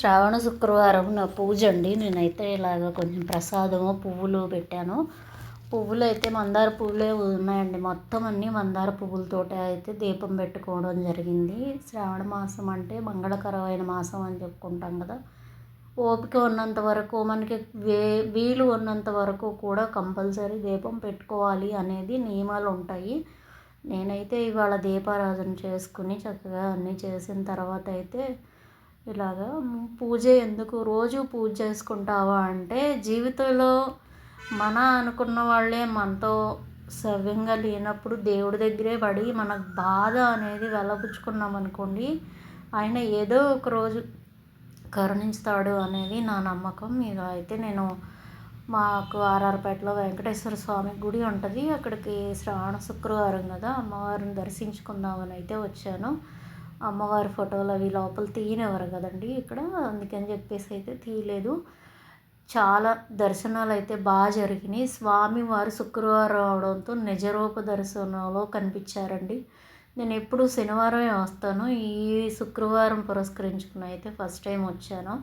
శ్రావణ శుక్రవారం నా పూజ అండి. నేనైతే ఇలాగ కొంచెం ప్రసాదము పువ్వులు పెట్టాను. పువ్వులు అయితే మందార పువ్వులే ఉన్నాయండి. మొత్తం అన్నీ మందార పువ్వులతోటే అయితే దీపం పెట్టుకోవడం జరిగింది. శ్రావణ మాసం అంటే మంగళకరమైన మాసం అని చెప్పుకుంటాం కదా. ఓపిక ఉన్నంత వరకు మనకి వే వీలు ఉన్నంత వరకు కూడా కంపల్సరీ దీపం పెట్టుకోవాలి అనేది నియమాలు ఉంటాయి. నేనైతే ఇవాళ దీపారాధన చేసుకుని చక్కగా అన్నీ చేసిన తర్వాత అయితే ఇలాగా పూజ ఎందుకు? రోజు పూజ చేసుకుంటావా అంటే జీవితంలో మన అనుకున్న వాళ్ళే మనతో సవ్యంగా లేనప్పుడు దేవుడి దగ్గరే పడి మన బాధ అనేది వెళ్ళపుచ్చుకున్నాం అనుకోండి ఆయన ఏదో ఒక రోజు కరుణిస్తాడు అనేది నా నమ్మకం. ఇక అయితే నేను మాకు ఆర్ఆర్పేటలో వెంకటేశ్వర స్వామి గుడి ఉంటుంది. అక్కడికి శ్రావణ శుక్రవారం కదా అమ్మవారిని దర్శించుకుందామని అయితే వచ్చాను. అమ్మవారి ఫోటోలు అవి లోపల తీయనివ్వరు కదండి ఇక్కడ. అందుకని చెప్పేసి అయితే తీయలేదు. చాలా దర్శనాలు అయితే బాగా జరిగినాయి. స్వామివారు శుక్రవారం అవడంతో నిజరూప దర్శనంలో కనిపించారండి. నేను ఎప్పుడు శనివారమే వస్తాను. ఈ శుక్రవారం పురస్కరించుకుని అయితే ఫస్ట్ టైం వచ్చాను.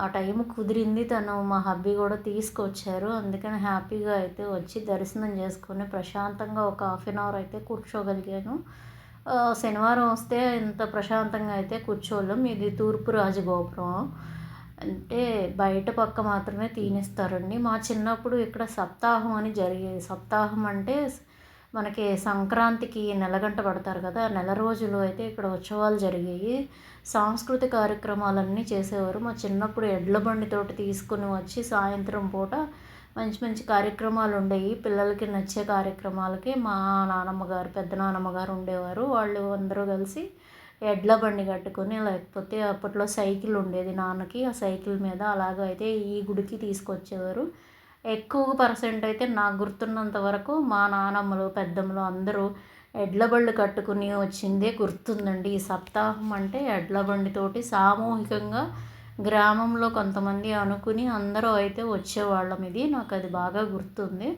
ఆ టైం కుదిరింది. తను మా హబ్బీ కూడా తీసుకొచ్చారు. అందుకని హ్యాపీగా అయితే వచ్చి దర్శనం చేసుకొని ప్రశాంతంగా ఒక హాఫ్ అన్ అవర్ అయితే కూర్చోగలిగాను. శనివారం వస్తే ఇంత ప్రశాంతంగా అయితే కూర్చోలేం. ఇది తూర్పు రాజగోపురం. అంటే బయట పక్క మాత్రమే తీనిస్తారండి. మా చిన్నప్పుడు ఇక్కడ సప్తాహం అని జరిగేది సప్తాహం అంటే మనకి సంక్రాంతికి నెలగంట పడతారు కదా. నెల రోజులు అయితే ఇక్కడ ఉత్సవాలు జరిగాయి సాంస్కృతిక కార్యక్రమాలన్నీ చేసేవారు. మా చిన్నప్పుడు ఎడ్ల బండితోటి తీసుకుని వచ్చి సాయంత్రం పూట మంచి మంచి కార్యక్రమాలు ఉండేవి పిల్లలకి నచ్చే కార్యక్రమాలకి మా నానమ్మ గారు పెద్ద నానమ్మ గారు ఉండేవారు. వాళ్ళు అందరూ కలిసి ఎడ్ల బండి కట్టుకొని లేకపోతే అప్పట్లో సైకిల్ ఉండేది నాన్నకి. ఆ సైకిల్ మీద అలాగ అయితే ఈ గుడికి తీసుకొచ్చేవారు. ఎక్కువ పర్సెంట్ అయితే నాకు గుర్తున్నంత వరకు మా నానమ్మలు పెద్దమ్మలు అందరూ ఎడ్ల బళ్ళు కట్టుకుని వచ్చిందే గుర్తుందండి. ఈ సప్తాహం అంటే ఎడ్ల బండితోటి సామూహికంగా గ్రామంలో కొంతమంది అనుకుని అందరూ అయితే వచ్చేవాళ్ళం ఇది. నాకు అది బాగా గుర్తుంది.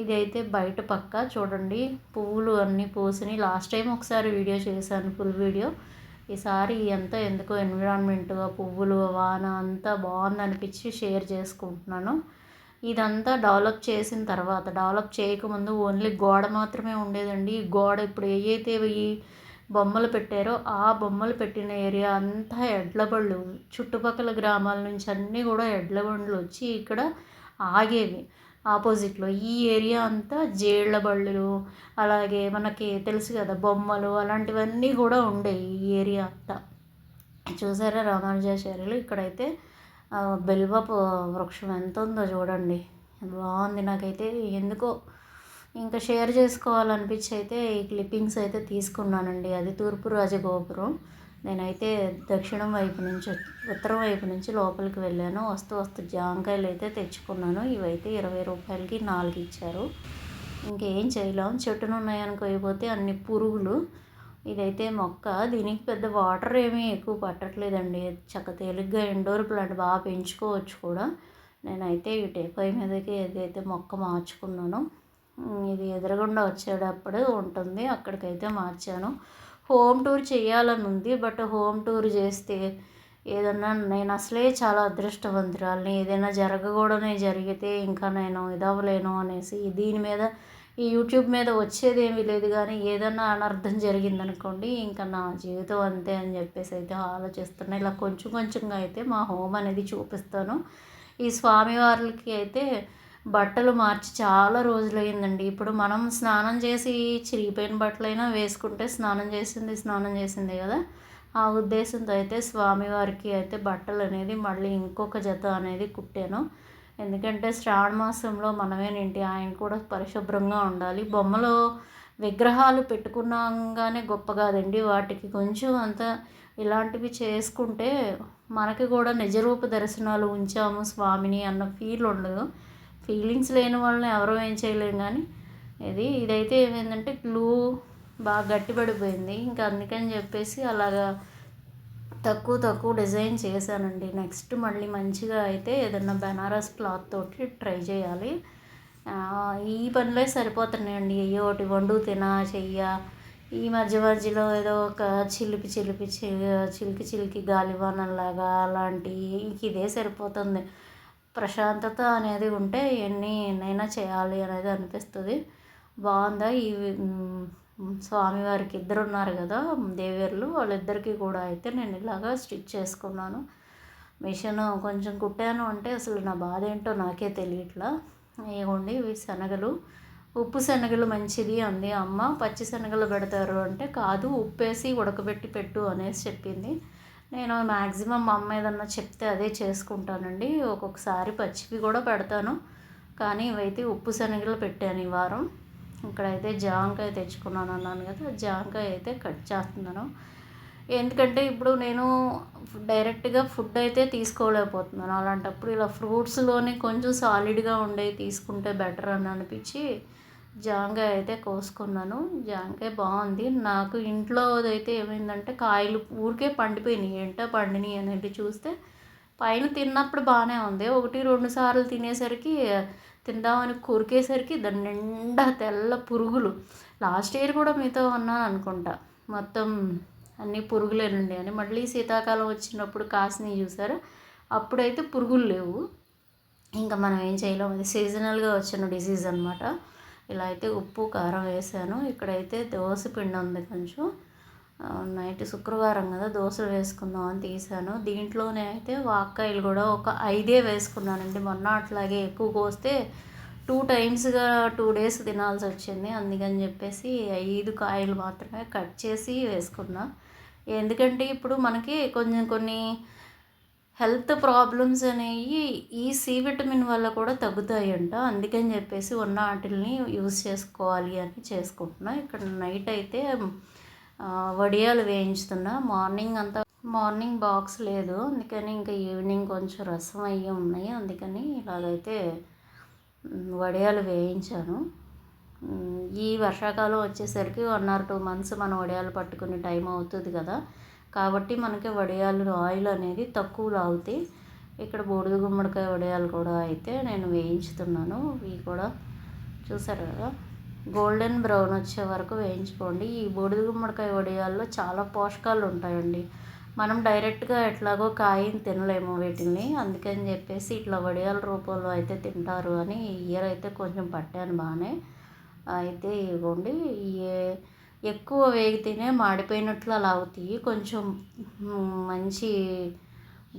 ఇది అయితే బయట పక్క చూడండి. పువ్వులు అన్నీ పూసినాయి లాస్ట్ టైం ఒకసారి వీడియో చేశాను ఫుల్ వీడియో. ఈసారి అంతా ఎందుకో ఎన్విరాన్మెంట్గా పువ్వులు వాన అంతా బాగుంది అనిపించి షేర్ చేసుకుంటున్నాను. ఇదంతా డెవలప్ చేసిన తర్వాత డెవలప్ చేయకముందు ఓన్లీ గోడ మాత్రమే ఉండేదండి. ఈ గోడ ఇప్పుడు ఏవైతే ఈ బొమ్మలు పెట్టారో ఆ బొమ్మలు పెట్టిన ఏరియా అంతా ఎడ్ల బళ్ళు చుట్టుపక్కల గ్రామాల నుంచి అన్నీ కూడా ఎడ్ల బండ్లు వచ్చి ఇక్కడ ఆగేవి. ఆపోజిట్లో ఈ ఏరియా అంతా జేళ్ళ బళ్ళు అలాగే మనకి తెలుసు కదా బొమ్మలు అలాంటివన్నీ కూడా ఉండేవి ఈ ఏరియా అంతా. చూసారా రామానుజాచార్యులు? ఇక్కడైతే బెల్వపు వృక్షం ఎంత ఉందో చూడండి బాగుంది నాకైతే. ఎందుకో ఇంకా షేర్ చేసుకోవాలనిపించి అయితే ఈ క్లిప్పింగ్స్ అయితే తీసుకున్నానండి. అది తూర్పు రాజగోపురం. నేనైతే దక్షిణం వైపు నుంచి ఉత్తరం వైపు నుంచి లోపలికి వెళ్ళాను. వస్తూ వస్తూ జాంకాయలు అయితే తెచ్చుకున్నాను. ఇవైతే ఇరవై రూపాయలకి నాలుగు ఇచ్చారు. ఇంకేం చేయలేం. చెట్టును ఉన్నాయనుకోకపోతే అన్ని పురుగులు. ఇదైతే మొక్క. దీనికి పెద్ద వాటర్ ఏమీ ఎక్కువ పట్టట్లేదండి. చక్క తేలిగ్గా ఇండోర్ ప్లాంట్ బాగా పెంచుకోవచ్చు కూడా. నేనైతే ఈ టేపై మీదకి ఏదైతే మొక్క మార్చుకున్నానో ఇది ఎదురుగుండా వచ్చేటప్పుడు ఉంటుంది. అక్కడికైతే మార్చాను. హోమ్ టూర్ చేయాలని ఉంది. బట్ హోమ్ టూర్ చేస్తే ఏదన్నా నేను అసలే చాలా అదృష్టవంతురాలని. ఏదైనా జరగకూడనే జరిగితే ఇంకా నేను ఇదవ్వలేను అనేసి దీని మీద ఈ యూట్యూబ్ మీద వచ్చేది ఏమీ లేదు. కానీ ఏదన్నా అనర్థం జరిగిందనుకోండి ఇంకా నా జీవితం అంతే అని చెప్పేసి అయితే ఆలోచిస్తున్నా. ఇలా కొంచెం కొంచెంగా అయితే మా హోమ్ అనేది చూపిస్తాను. ఈ స్వామివార్లకి అయితే బట్టలు మార్చి చాలా రోజులైందండి ఇప్పుడు మనం స్నానం చేసి చిరిగిపోయిన బట్టలైనా వేసుకుంటే స్నానం చేసింది స్నానం చేసింది కదా. ఆ ఉద్దేశంతో అయితే స్వామివారికి అయితే బట్టలు అనేది మళ్ళీ ఇంకొక జత అనేది కుట్టాను. ఎందుకంటే శ్రావణ మాసంలో మనమేనేంటి ఆయన కూడా పరిశుభ్రంగా ఉండాలి. బొమ్మలో విగ్రహాలు పెట్టుకున్నాగానే గొప్ప కాదండి. వాటికి కొంచెం అంత ఇలాంటివి చేసుకుంటే మనకి కూడా నిజరూప దర్శనాలు ఉంచాము స్వామిని అన్న ఫీల్ ఉండదు. ఫీలింగ్స్ లేని వాళ్ళని ఎవరో ఏం చేయలేం కానీ ఇది ఇదైతే ఏమైందంటే గ్లూ బాగా గట్టిపడిపోయింది. ఇంకా అందుకని చెప్పేసి అలాగా తక్కువ తక్కువ డిజైన్ చేశానండి. నెక్స్ట్ మళ్ళీ మంచిగా అయితే ఏదన్నా బెనారస్ క్లాత్ తోటి ట్రై చేయాలి. ఈ పనులే సరిపోతున్నాయండి. అయ్యో ఒకటి వండు తిన చెయ్య. ఈ మధ్య మధ్యలో ఏదో ఒక చిలిపి చిలిపి చిలికి చిలికి గాలివానలాగా అలాంటి ఇంక ఇదే సరిపోతుంది. ప్రశాంతత అనేది ఉంటే ఎన్ని ఎన్నైనా చేయాలి అనేది అనిపిస్తుంది. బాగుందా? ఈ స్వామివారికి ఇద్దరు ఉన్నారు కదా దేవేర్లు. వాళ్ళిద్దరికీ కూడా అయితే నేను ఇలాగా స్టిచ్ చేసుకున్నాను. మిషన్ కొంచెం కుట్టాను అంటే అసలు నా బాధ ఏంటో నాకే తెలియట్లా. ఇవ్వండి ఇవి శనగలు. ఉప్పు శనగలు మంచిది అంది అమ్మ. పచ్చి శనగలు పెడతారు అంటే కాదు ఉప్పేసి ఉడకబెట్టి పెట్టు అనేసి చెప్పింది. నేను మ్యాక్సిమం మా అమ్మ ఏదన్నా చెప్తే అదే చేసుకుంటానండి. ఒక్కొక్కసారి పచ్చివి కూడా పెడతాను. కానీ ఇవైతే ఉప్పు శనగలు పెట్టాను ఈ వారం. ఇక్కడైతే జాంకాయ తెచ్చుకున్నాను అన్నాను కదా జాంకాయ అయితే కట్ చేస్తున్నాను. ఎందుకంటే ఇప్పుడు నేను డైరెక్ట్గా ఫుడ్ అయితే తీసుకోలేకపోతున్నాను. అలాంటప్పుడు ఇలా ఫ్రూట్స్లోనే కొంచెం సాలిడ్గా ఉండేవి తీసుకుంటే బెటర్ అని అనిపించి జాంకాయ అయితే కోసుకున్నాను. జాంకాయ బాగుంది. నాకు ఇంట్లో అయితే ఏమైందంటే కాయలు ఊరికే పండిపోయినాయి. ఏంటో పండినాయి అనేది చూస్తే పైన తిన్నప్పుడు బాగానే ఉంది. ఒకటి రెండు సార్లు తినేసరికి తిందామని కొరికేసరికి దాని నిండా తెల్ల పురుగులు. లాస్ట్ ఇయర్ కూడా మీతో ఉన్నాను అనుకుంటా. మొత్తం అన్ని పురుగులేనండి అని. మళ్ళీ శీతాకాలం వచ్చినప్పుడు కాసినవి చూసారు? అప్పుడైతే పురుగులు లేవు. ఇంకా మనం ఏం చేయలేము అది సీజనల్గా వచ్చిన డిసీజ్ అనమాట ఇలా అయితే ఉప్పు కారం వేసాను. ఇక్కడైతే దోశ పిండి ఉంది కొంచెం. నైట్ శుక్రవారం కదా దోశలు వేసుకుందాం అని తీసాను. దీంట్లోనే అయితే వాక్కాయలు కూడా ఒక ఐదే వేసుకున్నానండి. మొన్న అట్లాగే ఎక్కువ కోస్తే టూ టైమ్స్గా టూ డేస్ తినాల్సి వచ్చింది. అందుకని చెప్పేసి ఐదు కాయలు మాత్రమే కట్ చేసి వేసుకున్నా. ఎందుకంటే ఇప్పుడు మనకి కొంచెం కొన్ని హెల్త్ ప్రాబ్లమ్స్ అనేవి ఈ సి విటమిన్ వల్ల కూడా తగ్గుతాయంట. అందుకని చెప్పేసి ఉన్న వాటిల్ని యూజ్ చేసుకోవాలి అని చేసుకుంటున్నా. ఇక్కడ నైట్ అయితే వడియాలు వేయించుతున్నా. మార్నింగ్ అంతా మార్నింగ్ బాక్స్ లేదు. అందుకని ఇంకా ఈవినింగ్ కొంచెం రసం అయ్యి ఉన్నాయి. అందుకని ఇలాగైతే వడియాలు వేయించాను. ఈ వర్షాకాలం వచ్చేసరికి వన్ ఆర్ టూ మంత్స్ మనం వడియాలు పట్టుకునే టైం అవుతుంది కదా. కాబట్టి మనకి వడియాలు ఆయిల్ అనేది తక్కువ లాగుతాయి ఇక్కడ బూడిద గుమ్మడికాయ వడియాలు కూడా అయితే నేను వేయించుతున్నాను. ఇవి కూడా చూసారు కదా? గోల్డెన్ బ్రౌన్ వచ్చే వరకు వేయించుకోండి. ఈ బూడిద గుమ్మడికాయ వడియాల్లో చాలా పోషకాలు ఉంటాయండి. మనం డైరెక్ట్గా ఎట్లాగో కాయని తినలేము వీటిని. అందుకని చెప్పేసి ఇట్లా వడియాల రూపంలో అయితే తింటారు అని ఇయర్ అయితే కొంచెం పట్టాను బాగానే. అయితే ఇవ్వండి. ఎక్కువ వేగితేనే మాడిపోయినట్లు అలా అవుతాయి. కొంచెం మంచి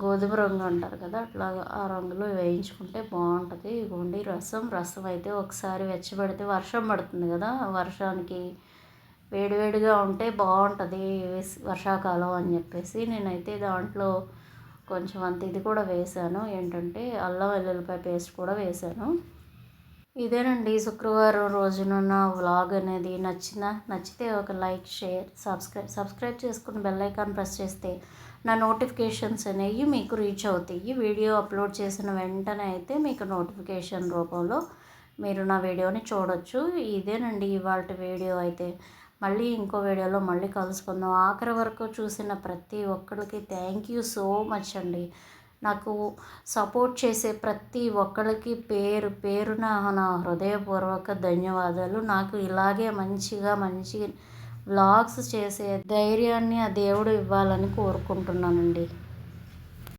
గోధుమ రంగు అంటారు కదా అట్లా ఆ రంగులో వేయించుకుంటే బాగుంటుంది. ఇదిగోండి రసం రసం అయితే ఒకసారి వెచ్చబడితే వర్షం పడుతుంది కదా వర్షానికి వేడివేడిగా ఉంటే బాగుంటుంది వర్షాకాలం అని చెప్పేసి. నేనైతే దాంట్లో కొంచెం అంత ఇది కూడా వేసాను. ఏంటంటే అల్లం వెల్లుల్లిపాయ పేస్ట్ కూడా వేసాను. ఇదేనండి శుక్రవారం రోజున నా వ్లాగ్ అనేది నచ్చిన నచ్చితే ఒక లైక్ షేర్ సబ్స్క్రైబ్ సబ్స్క్రైబ్ చేసుకుని బెల్ ఐకాన్ ప్రెస్ చేస్తే నా నోటిఫికేషన్స్ అనేవి మీకు రీచ్ అవుతాయి. వీడియో అప్లోడ్ చేసిన వెంటనే అయితే మీకు నోటిఫికేషన్ రూపంలో మీరు నా వీడియోని చూడొచ్చు. ఇదేనండి ఇవాళ వీడియో అయితే. మళ్ళీ ఇంకో వీడియోలో మళ్ళీ కలుసుకుందాం. ఆఖరి వరకు చూసిన ప్రతి ఒక్కరికి థ్యాంక్ యూ సో మచ్ అండి. నాకు సపోర్ట్ చేసే ప్రతి ఒక్కరికి పేరు పేరున నా హృదయపూర్వక ధన్యవాదాలు. నాకు ఇలాగే మంచిగా మంచి వ్లాగ్స్ చేసే ధైర్యాన్ని ఆ దేవుడు ఇవ్వాలని కోరుకుంటున్నానండి.